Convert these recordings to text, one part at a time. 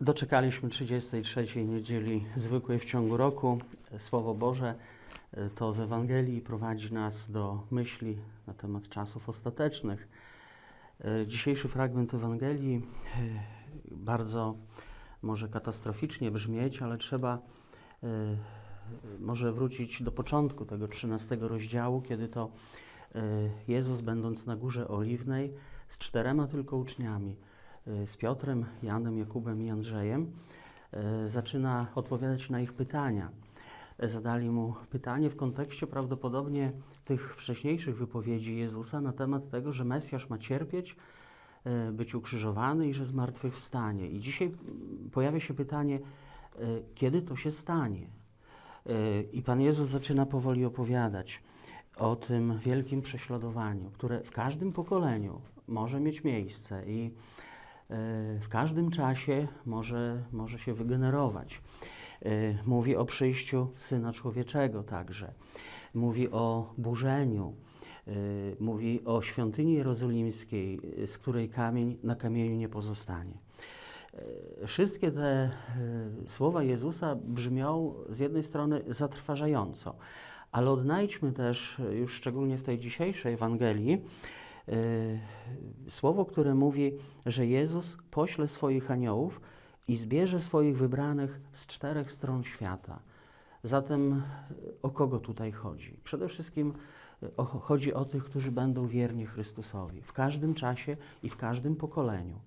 Doczekaliśmy 33 niedzieli zwykłej w ciągu roku. Słowo Boże e, to z Ewangelii prowadzi nas do myśli na temat czasów ostatecznych. E, Dzisiejszy fragment Ewangelii e, bardzo może katastroficznie brzmieć, ale trzeba może wrócić do początku tego 13 rozdziału, kiedy to Jezus, będąc na górze oliwnej, z czterema tylko uczniami, z Piotrem, Janem, Jakubem i Andrzejem, e, zaczyna odpowiadać na ich pytania. Zadali mu pytanie w kontekście prawdopodobnie tych wcześniejszych wypowiedzi Jezusa na temat tego, że Mesjasz ma cierpieć, e, być ukrzyżowany i że zmartwychwstanie. I dzisiaj mm, pojawia się pytanie, kiedy to się stanie? I Pan Jezus zaczyna powoli opowiadać o tym wielkim prześladowaniu, które w każdym pokoleniu może mieć miejsce i w każdym czasie może, może się wygenerować. E, Mówi o przyjściu Syna Człowieczego także. Mówi o burzeniu. e, Mówi o świątyni jerozolimskiej, e, z której kamień na kamieniu nie pozostanie. Wszystkie te słowa Jezusa brzmią z jednej strony zatrważająco, ale odnajdźmy też już szczególnie w tej dzisiejszej Ewangelii słowo, które mówi, że Jezus pośle swoich aniołów i zbierze swoich wybranych z czterech stron świata. Zatem e, o kogo tutaj chodzi? Przede wszystkim e, chodzi o tych, którzy będą wierni Chrystusowi w każdym czasie i w każdym pokoleniu.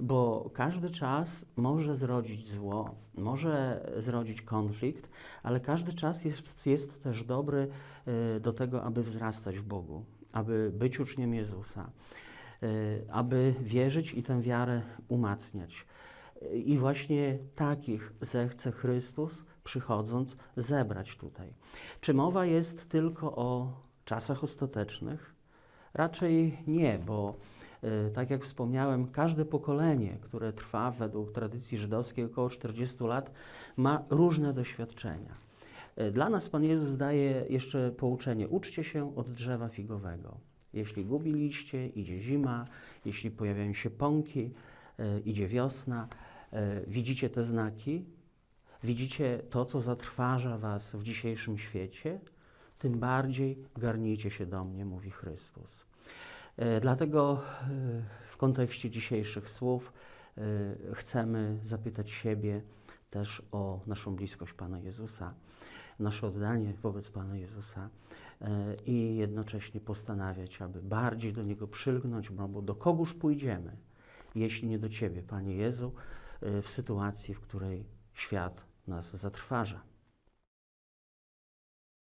Bo każdy czas może zrodzić zło, może zrodzić konflikt, ale każdy czas jest, jest też dobry e, do tego, aby wzrastać w Bogu, aby być uczniem Jezusa, e, aby wierzyć i tę wiarę umacniać. I właśnie takich zechce Chrystus, przychodząc, zebrać tutaj. Czy mowa jest tylko o czasach ostatecznych? Raczej nie, bo e, tak jak wspomniałem, każde pokolenie, które trwa według tradycji żydowskiej około 40 lat, ma różne doświadczenia. E, Dla nas Pan Jezus daje jeszcze pouczenie: uczcie się od drzewa figowego. Jeśli gubi liście, idzie zima, jeśli pojawiają się pąki, e, idzie wiosna. Widzicie te znaki? Widzicie to, co zatrważa Was w dzisiejszym świecie? Tym bardziej garnijcie się do mnie, mówi Chrystus. E, Dlatego e, w kontekście dzisiejszych słów e, chcemy zapytać siebie też o naszą bliskość Pana Jezusa, nasze oddanie wobec Pana Jezusa i jednocześnie postanawiać, aby bardziej do Niego przylgnąć, bo do kogóż pójdziemy, jeśli nie do Ciebie, Panie Jezu, w sytuacji, w której świat nas zatrważa.